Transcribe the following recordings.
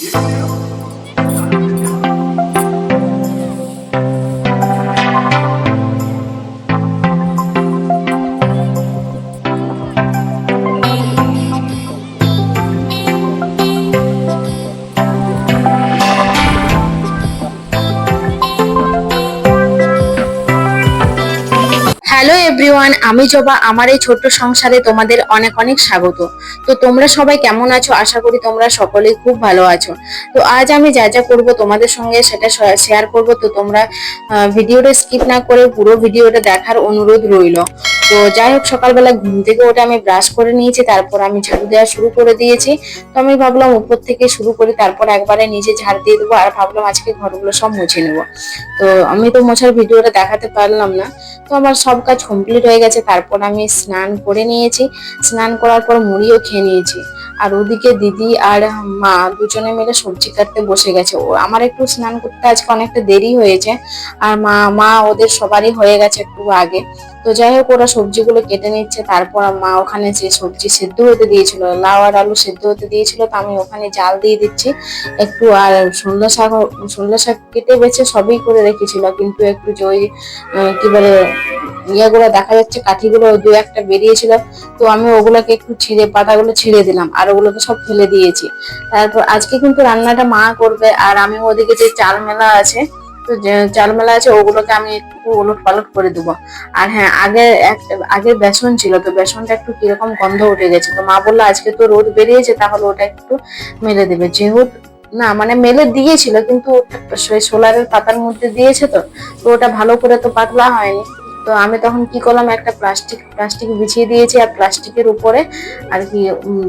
Yeah. Hello everyone, আমি জবা। আমার এই ছোট্ট সংসারে তোমাদের অনেক অনেক স্বাগত। তো তোমরা সবাই কেমন আছো? আশা করি তোমরা সকলেই খুব ভালো আছো। তো আজ আমি যা যা করব তোমাদের সঙ্গে সেটা শেয়ার করব। তো তোমরা ভিডিওটা স্কিপ না করে পুরো ভিডিওটা দেখার অনুরোধ রইল। তো যাই হোক, সকালবেলা ঘুম থেকে ওটা আমি ব্রাশ করে নিয়েছি, তারপর আমি ঝাড়ু দেওয়া শুরু করে দিয়েছি। তো আমি ভাবলাম উপর থেকে শুরু করি, তারপর একবারে নিচে ঝাড় দিয়ে দেবো আর ভাবলাম আজকে ঘরগুলো সব মুছে নেব। তো আমি তো মোছার ভিডিওটা দেখাতে পারলাম না। তো আমার সব কাজ কমপ্লিট হয়ে গেছে, তারপর আমি স্নান করে নিয়েছি। স্নান করার পর মুড়িও খেয়ে নিয়েছি। আর ওদিকে দিদি আর মা দুজনে মিলে সবজি কাটতে বসে গেছে। ও আমার একটু স্নান করতে আজকে অনেকটা দেরি হয়েছে। আর মা মা ওদের সবারই হয়ে গেছে একটু আগে। তো যাই হোক, ওরা সবজিগুলো কেটে নিচ্ছে, তারপর মা ওখানে যে সবজি সেদ্ধ হতে দিয়েছিল, লাউ আর আলু সেদ্ধ হতে দিয়েছিল, তো আমি ওখানে জাল দিয়ে দিচ্ছি। একটু আর সন্ধ্যা শাক সন্ধ্যা শাক কেটে বেছে সবই করে রেখেছিল, কিন্তু একটু যে ওই কি বলে, ইয়েগুলো দেখা যাচ্ছে কাঠিগুলো দু একটা বেরিয়েছিল, তো আমি ওগুলোকে একটু ছিঁড়ে, পাতাগুলো ছিঁড়ে দিলাম, আর ওগুলোকে সব ফেলে দিয়েছি। তারপর আজকে কিন্তু রান্নাটা মা করবে, আর আমি ওদিকে যে চাল মেলা আছে তো চালমেলা আছে, ওগুলোকে আমি একটু ওলট পালট করে দেবো। আর হ্যাঁ আগে আগে বেসন ছিল, তো বেসনটা একটু কীরকম গন্ধ উঠে গেছে। তো মা বলল, আজকে তো রোদ বেরিয়েছে, তাহলে ওটা একটু মেলে দেবে। যেহেতু, না মানে মেলে দিয়েছিল, কিন্তু সোলারের পাতার মধ্যে দিয়েছে তো তো ওটা ভালো করে তো পাতলা হয়নি। তো আমি তখন কি করলাম, একটা প্লাস্টিক প্লাস্টিক বিছিয়ে দিয়েছি আর প্লাস্টিকের উপরে আর কি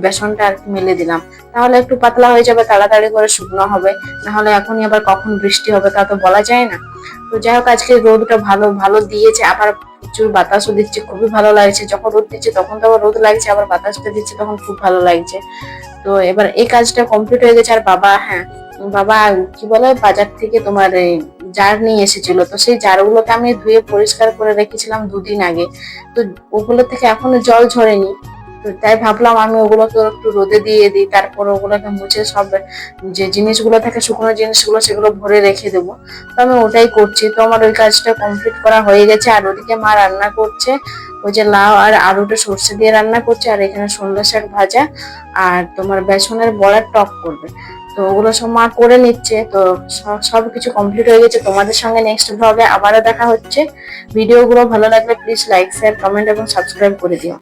বেসনটা আর কি মেলে দিলাম। তাহলে একটু পাতলা হয়ে যাবে, তাড়াতাড়ি করে শুকনো হবে। নাহলে এখনই আবার কখন বৃষ্টি হবে তা তো বলা যায় না। তো যাই হোক, আজকে রোদটা ভালো ভালো দিয়েছে। আবার প্রচুর বাতাসও দিচ্ছে, খুবই ভালো লাগছে। যখন রোদ দিচ্ছে, তখন তো আবার রোদ লাগছে, আবার বাতাসটা দিচ্ছে, তখন খুব ভালো লাগছে। তো এবার এই কাজটা কমপ্লিট হয়ে গেছে। আর বাবা হ্যাঁ বাবা, কি বলে, বাজার থেকে তোমার জার নিয়ে এসেছিল। তো সেই জারগুলোকে আমি ধুয়ে পরিষ্কার করে রেখেছিলাম দুদিন আগে। তো ওগুলো থেকে এখনও জল ঝরেনি। তো তাই ভাবলাম আমি ওগুলোকে একটু রোদে দিয়ে দিই, তারপর ওগুলোকে মুছে সব যে জিনিসগুলো থাকে, শুকনো জিনিসগুলো সেগুলো ভরে রেখে দেবো। তো আমি ওটাই করছি। তো আমার ওই কাজটা কমপ্লিট করা হয়ে গেছে। আর ওদিকে মা রান্না করছে। ওই যে লাউ আর আলুটা সর্ষে দিয়ে রান্না করছে। আর এখানে সন্ধ্যা শাক ভাজা। আর তোমার বেসনের বড়ার টক করবে। তো ওগুলো সব মা করে নিচ্ছে। তো সব- কিছু কমপ্লিট হয়ে গেছে। তোমাদের সঙ্গে নেক্সট ব্লগে আবারও দেখা হচ্ছে। ভিডিওগুলো ভালো লাগলে প্লিজ লাইক শেয়ার কমেন্ট এবং সাবস্ক্রাইব করে দিও।